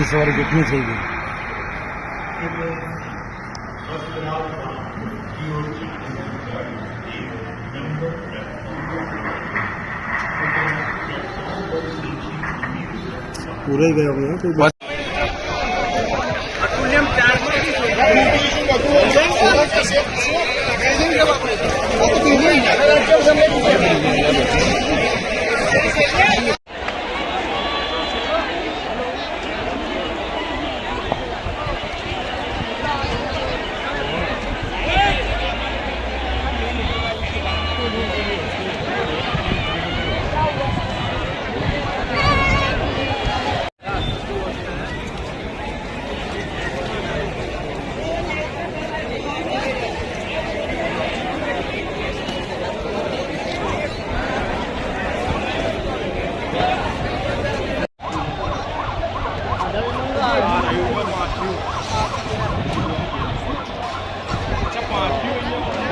सवारी कितनी चाहिए। पूरे ही गया हैं कोई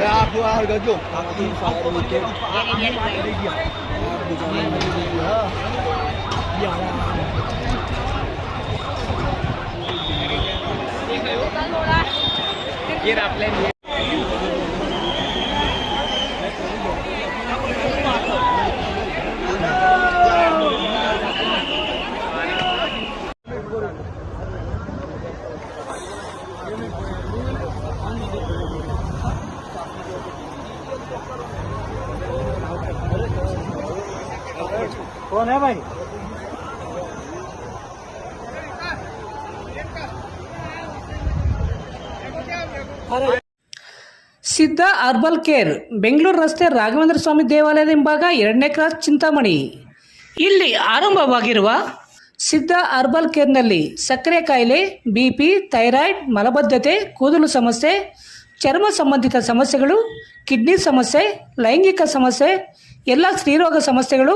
રાખો આ ગજો આખી સારી કે આની પડી ગયા યાર આપણે कौन है भाई ಸಿದ್ಧ ಅರ್ಬಲ್ ಕೇರ್ ಬೆಂಗಳೂರು ರಸ್ತೆ ರಾಘವೇಂದ್ರ ಸ್ವಾಮಿ ದೇವಾಲಯದ ಹಿಂಭಾಗ ಎರಡನೇ ಕ್ರಾಸ್ ಚಿಂತಾಮಣಿ ಇಲ್ಲಿ ಆರಂಭವಾಗಿರುವ ಸಿದ್ಧ ಅರ್ಬಲ್ ಕೇರ್ನಲ್ಲಿ ಸಕ್ಕರೆ ಕಾಯಿಲೆ ಬಿ ಪಿ ಥೈರಾಯ್ಡ್ ಮಲಬದ್ಧತೆ ಕೂದಲು ಸಮಸ್ಯೆ ಚರ್ಮ ಸಂಬಂಧಿತ ಸಮಸ್ಯೆಗಳು ಕಿಡ್ನಿ ಸಮಸ್ಯೆ ಲೈಂಗಿಕ ಸಮಸ್ಯೆ ಎಲ್ಲ ಸ್ತ್ರೀರೋಗ ಸಮಸ್ಯೆಗಳು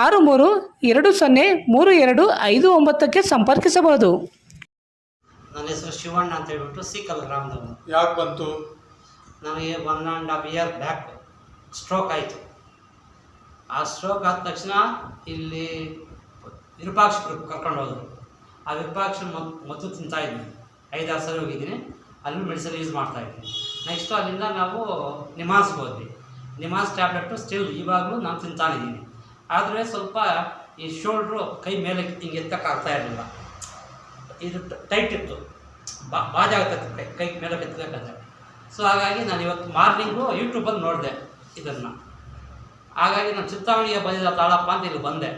ಆರು ಮೂರು ಎರಡು ಸೊನ್ನೆ ಮೂರು ಎರಡು ಐದು ಒಂಬತ್ತಕ್ಕೆ ಸಂಪರ್ಕಿಸಬಹುದು. ನನ್ನ ಹೆಸರು ಶಿವಣ್ಣ ಅಂತ ಹೇಳ್ಬಿಟ್ಟು ಸಿಕ್ಕಲ್ ರಾಮದವ್ ಯಾಕೆ ಬಂತು? ನನಗೆ one and half year back stroke ಆಯಿತು. ಆ ಸ್ಟ್ರೋಕ್ ಆದ ತಕ್ಷಣ ಇಲ್ಲಿ ವಿರೂಪಾಕ್ಷ ಕರ್ಕೊಂಡು ಹೋದರು. ಆ ವಿರೂಪಾಕ್ಷ ಮದ್ದು ತಿಂತಾ ಇದ್ದೀನಿ ಐದಾರು ಸಲ ಹೋಗಿದ್ದೀನಿ. ಅಲ್ಲಿ ಮೆಡಿಸಿನ್ ಯೂಸ್ ಮಾಡ್ತಾ ಇದ್ದೀನಿ ನೆಕ್ಸ್ಟು ಅಲ್ಲಿಂದ ನಾವು ನಿಮಾನ್ಸ್ಗೆ ಹೋದ್ವಿ. ನಿಮಾನ್ಸ್ ಟ್ಯಾಬ್ಲೆಟು ಸ್ಟಿಲ್ ಇವಾಗಲೂ ನಾನು ತಿಂತಾನಿದ್ದೀನಿ ಆದರೆ ಸ್ವಲ್ಪ ಈ ಶೋಲ್ಡ್ರು ಕೈ ಮೇಲೆ ಹಿಂಗೆ ಎತ್ತಕ್ಕಾಗ್ತಾ ಇರಲಿಲ್ಲ. ಇದು ಟೈಟ್ ಇತ್ತು. ಬಾ ಬಾಜಾಗ್ತೈತೆ ಕೈ ಕೈ ಮೇಲೆ ಎತ್ತಬೇಕಾದ್ರೆ ಸೊ ಹಾಗಾಗಿ ನಾನು ಇವತ್ತು ಮಾರ್ನಿಂಗು ಯೂಟ್ಯೂಬಲ್ಲಿ ನೋಡಿದೆ ಇದನ್ನು. ಹಾಗಾಗಿ ನಾನು ಚಿತ್ತಾವಣಿಗೆ ಬಂದಿದ್ದ ತಾಳಪ್ಪ ಅಂತ ಇಲ್ಲಿ ಬಂದೆ.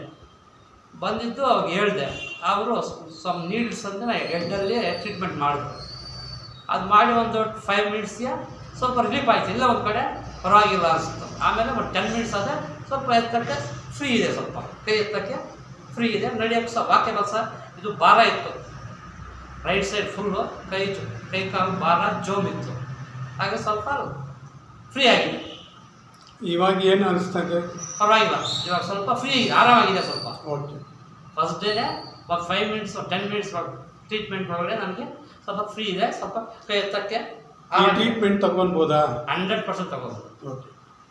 ಬಂದಿದ್ದು ಅವಾಗ ಹೇಳಿದೆ, ಅವರು ಸಮ್ ನೀಡ್ಸ್ ಅಂತ ಹೆಡ್ಡಲ್ಲಿ ಟ್ರೀಟ್ಮೆಂಟ್ ಮಾಡಿದ್ರು. ಅದು ಮಾಡಿ ಒಂದು ಫೈವ್ ಮಿನಿಟ್ಸ್ಗೆ ಸ್ವಲ್ಪ ರಿಲೀಫ್ ಆಯಿತು. ಇಲ್ಲ ಒಂದು ಕಡೆ ಪರವಾಗಿಲ್ಲ ಅನಿಸ್ತು ಆಮೇಲೆ ಒಂದು ಟೆನ್ ಮಿನಿಟ್ಸ್ ಆದರೆ ಸ್ವಲ್ಪ ಎತ್ತಕ್ಕೆ ಫ್ರೀ ಇದೆ ಸ್ವಲ್ಪ. ಕೈ ಎತ್ತಕ್ಕೆ ಫ್ರೀ ಇದೆ. ನಡೆಯೋಕ್ಕೆ ಸಹ ವಾಕ್ಯ ಸರ್ ಇದು ಭಾರ ಇತ್ತು. ರೈಟ್ ಸೈಡ್ ಫುಲ್ಲು ಕೈ ಜೊ- ಕೈ ಕಾಲು ಭಾರ ಜೋಮ್ ಇತ್ತು. ಹಾಗೆ ಸ್ವಲ್ಪ ಫ್ರೀ ಆಗಿದೆ. ಇವಾಗ ಏನು ಅನಿಸ್ತದೆ ಪರವಾಗಿಲ್ಲ. ಇವಾಗ ಸ್ವಲ್ಪ ಫ್ರೀ ಆರಾಮಾಗಿದೆ ಸ್ವಲ್ಪ. ಓಕೆ. ಫಸ್ಟ್ ಡೇನೆ ಒಂದು five minutes ten minutes treatment ಒಳಗಡೆ ನನಗೆ ಸ್ವಲ್ಪ ಫ್ರೀ ಇದೆ. ಸ್ವಲ್ಪ ಕೈ ಎತ್ತಕ್ಕೆ ಟ್ರೀಟ್ಮೆಂಟ್ ತಗೊಳ್ಬೋದಾ ಹಂಡ್ರೆಡ್ ಪರ್ಸೆಂಟ್ ತಗೋಬೋದು. ಓಕೆ.